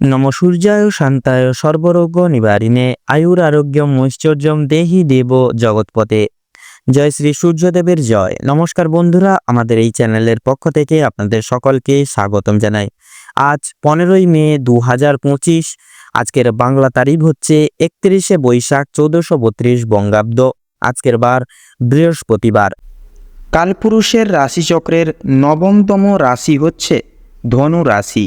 নম সূর্যায় শান্তায় সর্বরোগ নিবারিণে, আয়ুর আরোগ্যম ঐশ্বর্যম দেহি দেব জগৎপথে জয় শ্রী সূর্যদেবের জয়। নমস্কার বন্ধুরা, আমাদের এই চ্যানেলের পক্ষ থেকে আপনাদের সকলকে স্বাগতম জানাই। আজ পনেরোই মে দু হাজার পঁচিশ, আজকের বাংলা তারিখ হচ্ছে একত্রিশে বৈশাখ চৌদ্দশো বত্রিশ বঙ্গাব্দ, আজকের বার বৃহস্পতিবার। কালপুরুষের রাশিচক্রের নবমতম রাশি হচ্ছে ধনু রাশি।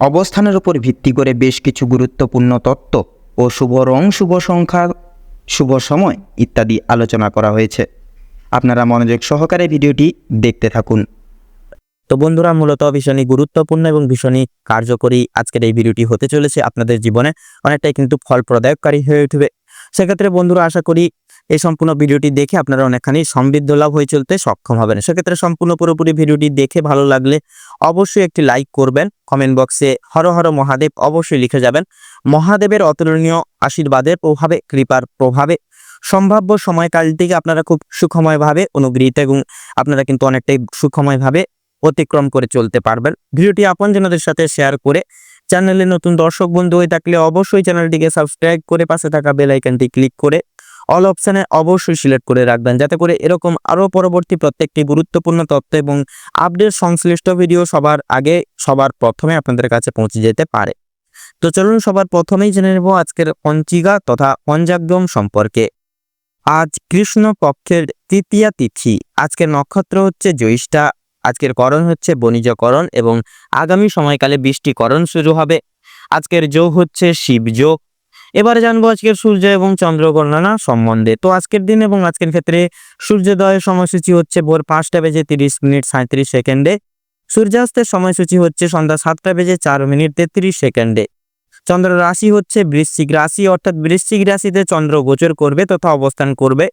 অবস্থানের উপর ভিত্তি করে বেশ কিছু গুরুত্বপূর্ণ তত্ত্ব ও শুভ রং, শুভ সংখ্যা, শুভ সময় ইত্যাদি আলোচনা করা হয়েছে। আপনারা মনোযোগ সহকারে ভিডিওটি দেখতে থাকুন। তো বন্ধুরা, মূলত ভীষণই গুরুত্বপূর্ণ এবং ভীষণই কার্যকরী আজকের এই ভিডিওটি হতে চলেছে আপনাদের জীবনে। অনেকটাই কিন্তু ফলপ্রদায়ককারী হয়ে উঠবে। সেক্ষেত্রে বন্ধুরা, আশা করি এই সম্পূর্ণ ভিডিওটি দেখে আপনারা অনেকখানি সমৃদ্ধ লাভ হয়ে চলতে সক্ষম হবেন। সেক্ষেত্রে সম্পূর্ণ পুরোপুরি ভিডিওটি দেখে ভালো লাগলে অবশ্যই একটি লাইক করবেন। কমেন্ট বক্সে হর হর মহাদেব অবশ্যই লিখে যাবেন। মহাদেবের অতুলনীয় আশীর্বাদের প্রভাবে, কৃপার প্রভাবে, সম্ভাব্য সময়কালটিকে আপনারা খুব সুখময়ভাবে অনুগৃহীত এবং আপনারা কিন্তু অনেকটাই সুখময়ভাবে অতিক্রম করে চলতে পারবেন। ভিডিওটি আপনজনদের সাথে শেয়ার করে চ্যানেলে নতুন দর্শক বন্ধু হয়ে থাকলে অবশ্যই চ্যানেলটিকে সাবস্ক্রাইব করে পাশে থাকা বেল আইকনটি ক্লিক করে অল অপশানে অবশ্যই সিলেক্ট করে রাখবেন, যাতে করে এরকম আরও পরবর্তী প্রত্যেকটি গুরুত্বপূর্ণ তথ্য এবং আপডেট সংশ্লিষ্ট ভিডিও সবার আগে, সবার প্রথমে আপনাদের কাছে পৌঁছে যেতে পারে। তো চলুন সবার প্রথমেই জেনে নেব আজকের পঞ্চিকা তথা পঞ্চাগ্রম সম্পর্কে। আজ কৃষ্ণ পক্ষের তৃতীয়া তিথি, আজকের নক্ষত্র হচ্ছে জ্যৈষ্ঠা আজকের করণ হচ্ছে বণিজকরণ এবং আগামী সময়কালে বৃষ্টিকরণ শুরু হবে। আজকের যোগ হচ্ছে শিব যোগ এবারে জানব আজকের সূর্য এবং চন্দ্র গণনা সম্বন্ধে। তো আজকের দিন এবং আজকের ক্ষেত্রে সূর্যোদয়ের সময়সূচি হচ্ছে ভোর পাঁচটা বেজে তিরিশ মিনিট সাঁত্রিশ সেকেন্ডে। সূর্যাস্তের সময়সূচি হচ্ছে সন্ধ্যা সাতটা বেজে চার মিনিট তেত্রিশ সেকেন্ডে। চন্দ্র রাশি হচ্ছে বৃশ্চিক রাশি, অর্থাৎ বৃশ্চিক রাশিতে চন্দ্র গোচর করবে, তথা অবস্থান করবে।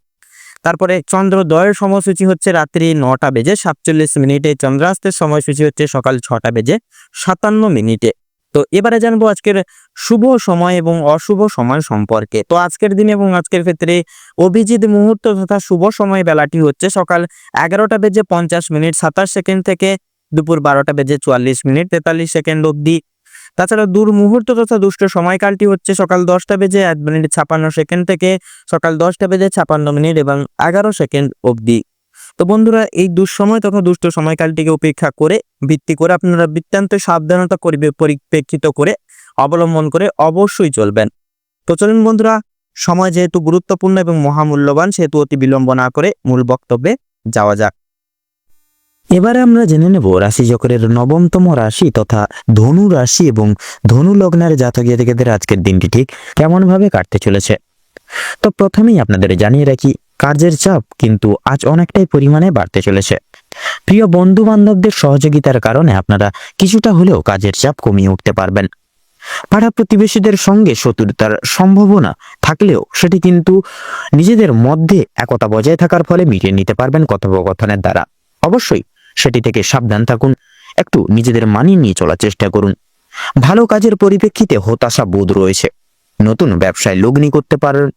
তারপরে চন্দ্রোদয়ের সময়সূচি হচ্ছে রাত্রি নটা বেজে সাতচল্লিশ মিনিটে। চন্দ্রাস্তের সময়সূচি হচ্ছে সকাল ছটা বেজে সাতান্ন মিনিটে। তো এবারে জানব আজকের শুভ সময় এবং অশুভ সময় সম্পর্কে। তো আজকের দিন এবং আজকের ক্ষেত্রে অভিজিৎ মুহূর্ত তথা শুভ সময় বেলাটি হচ্ছে সকাল এগারোটা বেজে পঞ্চাশ মিনিট সাতাশ সেকেন্ড থেকে দুপুর বারোটা বেজে চুয়াল্লিশ মিনিট তেতাল্লিশ সেকেন্ড অবধি। তাছাড়া দূর মুহূর্ত তথা দুষ্ট সময়কালটি হচ্ছে সকাল দশটা বেজে এক মিনিট ছাপান্ন সেকেন্ড থেকে সকাল দশটা বেজে ছাপান্ন মিনিট এবং এগারো সেকেন্ড অবধি। তো বন্ধুরা, এই দুঃসময় তথা দুষ্ট সময়কালটিকে উপেক্ষা করে, ভিত্তি করে আপনারা বৃত্তান্ত সাবধানতা করিবে পরিপ্রেক্ষিত করে অবলম্বন করে অবশ্যই চলবেন। তো চলুন বন্ধুরা, সময় যেহেতু গুরুত্বপূর্ণ এবং মহামূল্যবান, সেহেতু অতি বিলম্ব না করে মূল বক্তব্যে যাওয়া যাক। এবারে আমরা জেনে নেব রাশিচক্রের নবমতম রাশি তথা ধনু রাশি এবং ধনু লগ্নের জাতক জাতিকাদের আজকের দিনটি ঠিক কেমনভাবে কাটতে চলেছে। তো প্রথমেই আপনাদের জানিয়ে রাখি কাজের চাপ কিন্তু আজ অনেকটাই পরিমাণে বাড়তে চলেছে। প্রিয় বন্ধু বান্ধবদের সহযোগিতার কারণে আপনারা কিছুটা হলেও কাজের চাপ কমিয়ে উঠতে পারবেন। পাড়া প্রতিবেশীদের সঙ্গে শত্রুতার সম্ভাবনা থাকলেও সেটি কিন্তু নিজেদের মধ্যে একতা বজায় থাকার ফলে মিটিয়ে নিতে পারবেন কথোপকথনের দ্বারা। অবশ্যই সেটি থেকে সাবধান থাকুন, একটু নিজেদের মানিয়ে নিয়ে চলার চেষ্টা করুন। ভালো কাজের পরিপ্রেক্ষিতে হতাশা বোধ রয়েছে। নতুন ব্যবসায় লগ্নি করতে পারেন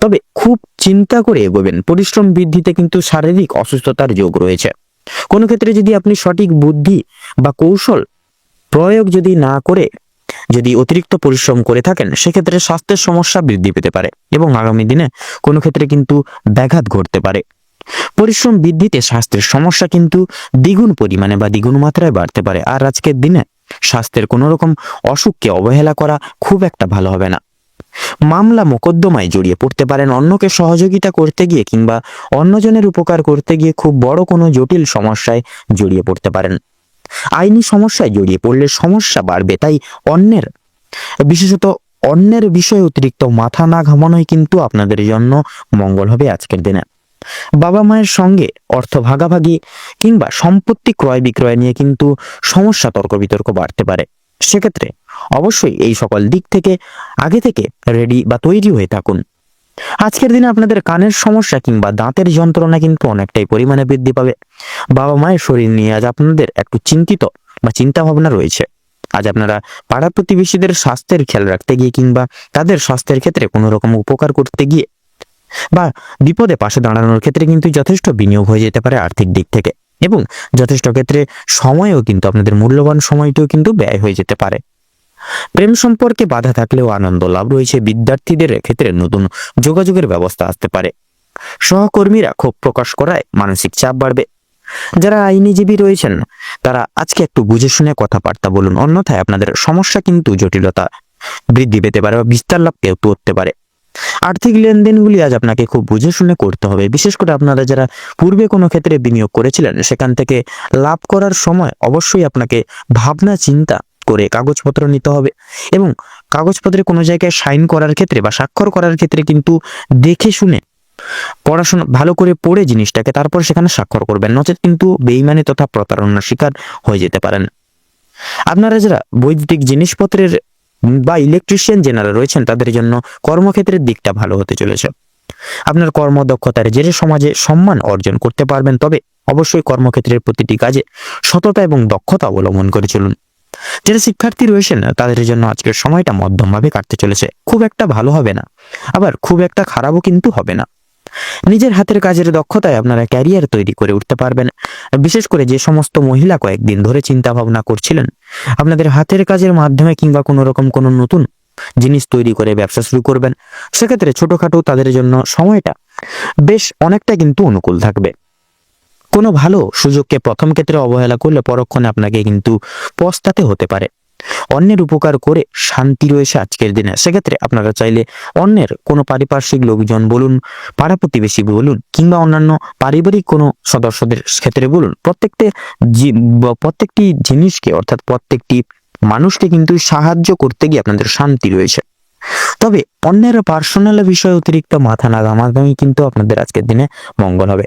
তবে খুব চিন্তা করে এগোবেন। পরিশ্রম বৃদ্ধিতে কিন্তু শারীরিক অসুস্থতার যোগ রয়েছে। কোনো ক্ষেত্রে যদি আপনি সঠিক বুদ্ধি বা কৌশল প্রয়োগ যদি না করে যদি অতিরিক্ত পরিশ্রম করে থাকেন, সেক্ষেত্রে স্বাস্থ্যের সমস্যা বৃদ্ধি পেতে পারে এবং আগামী দিনে কোনো ক্ষেত্রে কিন্তু ব্যাঘাত ঘটতে পারে। পরিশ্রম বৃদ্ধিতে স্বাস্থ্যের সমস্যা কিন্তু দ্বিগুণ পরিমাণে বা দ্বিগুণ মাত্রায় বাড়তে পারে। আর আজকের দিনে স্বাস্থ্যের কোনো রকম অসুখকে অবহেলা করা খুব একটা ভালো হবে না। মামলা মোকদ্দমায় জড়িয়ে পড়তে পারেন অন্যকে সহযোগিতা করতে গিয়ে কিংবা অন্যজনের উপকার করতে গিয়ে খুব বড় কোনো জটিল সমস্যায় জড়িয়ে পড়তে পারেন। আইনি সমস্যায় জড়িয়ে পড়লে সমস্যা বাড়বে, তাই অন্যের, বিশেষত অন্যের বিষয়ে অতিরিক্ত মাথা না ঘামানোই কিন্তু আপনাদের জন্য মঙ্গল হবে আজকের দিনে। বাবা মায়ের সঙ্গে অর্থ ভাগাভাগি কিংবা সম্পত্তি ক্রয় বিক্রয় নিয়ে কিন্তু সমস্যা তর্ক বিতর্ক বাড়তে পারে। সেক্ষেত্রে অবশ্যই এই সকল দিক থেকে, আগে থেকে রেডি বা তৈরি হয়ে থাকুন। আজকের দিনে আপনাদের কানের সমস্যা কিংবা দাঁতের যন্ত্রণা কিন্তু অনেকটাই পরিমাণে বৃদ্ধি পাবে। বাবা মায়ের শরীর নিয়ে আজ আপনাদের একটু চিন্তিত বা চিন্তা ভাবনা রয়েছে। আজ আপনারা পাড়া প্রতিবেশীদের স্বাস্থ্যের খেয়াল রাখতে গিয়ে কিংবা তাদের স্বাস্থ্যের ক্ষেত্রে কোনো রকম উপকার করতে গিয়ে বা বিপদে পাশে দাঁড়ানোর ক্ষেত্রে কিন্তু যথেষ্ট বিনিয়োগ হয়ে যেতে পারে আর্থিক দিক থেকে। এবং যথেষ্ট ক্ষেত্রে সময়ও কিন্তু আপনাদের মূল্যবান সময়টিও কিন্তু ব্যয় হয়ে যেতে পারে। প্রেম সম্পর্কে বাধা থাকলেও আনন্দ লাভ রয়েছে বিদ্যার্থীদের ক্ষেত্রে নতুন যোগাযোগের ব্যবস্থা আসতে পারে। সহকর্মীরা ক্ষোভ প্রকাশ করায় মানসিক চাপ বাড়বে। যারা আইনিজীবী রয়েছেন, তারা আজকে একটু বুঝে শুনে কথাবার্তা বলুন, অন্যথায় আপনাদের সমস্যা কিন্তু জটিলতা বৃদ্ধি পেতে পারে বা বিস্তার লাভ কেউ করতে পারে। আর্থিক লেনদেনগুলি আজ আপনাকে খুব বুঝে শুনে করতে হবে। বিশেষ করে আপনারা যারা পূর্বে কোনো ক্ষেত্রে বিনিয়োগ করেছিলেন, সেখান থেকে লাভ করার সময় অবশ্যই আপনাকে ভাবনা চিন্তা করে কাগজপত্র নিতে হবে এবং কাগজপত্রে কোনো জায়গায় সাইন করার ক্ষেত্রে বা স্বাক্ষর করার ক্ষেত্রে কিন্তু দেখে শুনে, পড়াশোনা, ভালো করে পড়ে জিনিসটাকে তারপর সেখানে স্বাক্ষর করবেন। নচেত কিন্তু বেইমানি তথা প্রতারণার শিকার হয়ে যেতে পারেন। আপনারা যারা বৈদ্যুতিক জিনিসপত্রের বা ইলেকট্রিশিয়ান জেনারা রয়েছেন, তাদের জন্য কর্মক্ষেত্রের দিকটা ভালো হতে চলেছে। আপনার কর্মদক্ষতার জেরে সমাজে সম্মান অর্জন করতে পারবেন, তবে অবশ্যই কর্মক্ষেত্রের প্রতিটি কাজে সততা এবং দক্ষতা অবলম্বন করে চলুন। যারা শিক্ষার্থী রয়েছেন, তাদের জন্য আজকের সময়টা মধ্যমভাবে কাটতে চলেছে। খুব একটা ভালো হবে না। আবার খুব একটা খারাপও কিন্তু হবে না। নিজের হাতের কাজের দক্ষতায় আপনারা ক্যারিয়ার তৈরি করে উঠতে পারবেন। বিশেষ করে যে সমস্ত মহিলা কয়েকদিন ধরে চিন্তা ভাবনা করছিলেন, আপনাদের হাতের কাজের মাধ্যমে কিংবা কোনো রকম কোনো নতুন জিনিস তৈরি করে ব্যবসা শুরু করবেন। সেক্ষেত্রে ছোটখাটো তাদের জন্য সময়টা বেশ অনেকটা কিন্তু অনুকূল থাকবে। কোনো ভালো সুযোগকে প্রথম ক্ষেত্রে অবহেলা করলে পরক্ষণে আপনাকে কিন্তু পস্তাতে হতে পারে। অন্যের উপকার করে শান্তি রয়েছে আজকের দিনে। সেক্ষেত্রে আপনারা চাইলে অন্যের কোনো পারিপার্শ্বিক লোকজন বলুন পাড়া প্রতিবেশী বলুন, কিংবা অন্যান্য পারিবারিক কোনো সদস্যদের ক্ষেত্রে বলুন, প্রত্যেকটি প্রত্যেকটি জিনিসকে, অর্থাৎ প্রত্যেকটি মানুষকে কিন্তু সাহায্য করতে গিয়ে আপনাদের শান্তি রয়েছে। তবে অন্যের পার্সোনাল বিষয়ে অতিরিক্ত মাথা না ঘামাঘামি কিন্তু আপনাদের আজকের দিনে মঙ্গল হবে।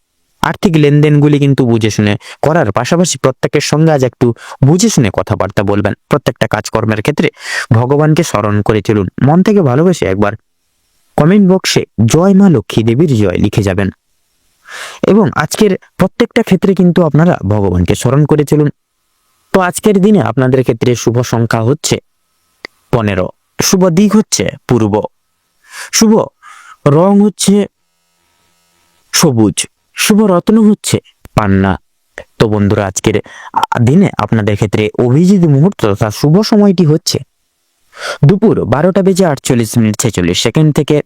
আর্থিক লেনদেনগুলি কিন্তু বুঝে শুনে করার পাশাপাশি প্রত্যেকের সঙ্গে আজ একটু বুঝে শুনে কথাবার্তা বলবেন। প্রত্যেকটা কাজকর্মের ক্ষেত্রে ভগবানকে স্মরণ করে চলুন। মন থেকে ভালোবেসে একবার কমেন্ট বক্সে জয় মা লক্ষ্মী দেবীর জয় লিখে যাবেন। এবং আজকের প্রত্যেকটা ক্ষেত্রে কিন্তু আপনারা ভগবানকে স্মরণ করে চলুন। তো আজকের দিনে আপনাদের ক্ষেত্রে শুভ সংখ্যা হচ্ছে পনেরো। শুভ দিক হচ্ছে পূর্ব। শুভ রং হচ্ছে সবুজ। শুভ রত্ন হচ্ছে। পান্না, তো বন্ধুরা, আজকের দিনে আপনাদের ক্ষেত্রে অভিজিৎ মুহূর্ত তথা শুভ সময়টি হচ্ছে দুপুর বারোটা বেজে আটচল্লিশ মিনিট ছেচল্লিশ সেকেন্ড থেকে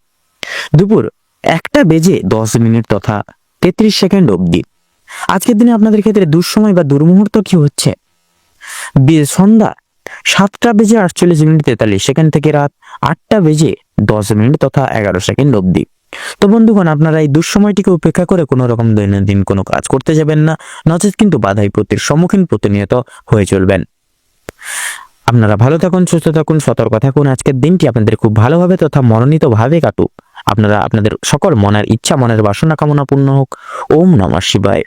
দুপুর একটা বেজে দশ মিনিট তথা তেত্রিশ সেকেন্ড অবধি। আজকের দিনে আপনাদের ক্ষেত্রে দুঃসময় বা দুর্মুহূর্ত কি হচ্ছে? সন্ধ্যা সাতটা বেজে আটচল্লিশ মিনিট তেতাল্লিশ সেকেন্ড থেকে রাত আটটা বেজে দশ মিনিট তথা এগারো সেকেন্ড অবধি। তো বন্ধুগণ, আপনারা এই দুঃসময়টিকে উপেক্ষা করে কোনো রকম দৈনন্দিন কোনো কাজ করতে যাবেন না, নচেত কিন্তু বাধাই প্রতির সম্মুখীন প্রতিনিয়ত হয়ে চলবেন। আপনারা ভালো থাকুন, সুস্থ থাকুন, সতর্ক থাকুন। আজকের দিনটি আপনাদের খুব ভালোভাবে তথা মনোনীতভাবে কাটুক। আপনারা, আপনাদের সকল মনের ইচ্ছা, মনের বাসনা কামনা পূর্ণ হোক। ওম নমঃ শিবায়।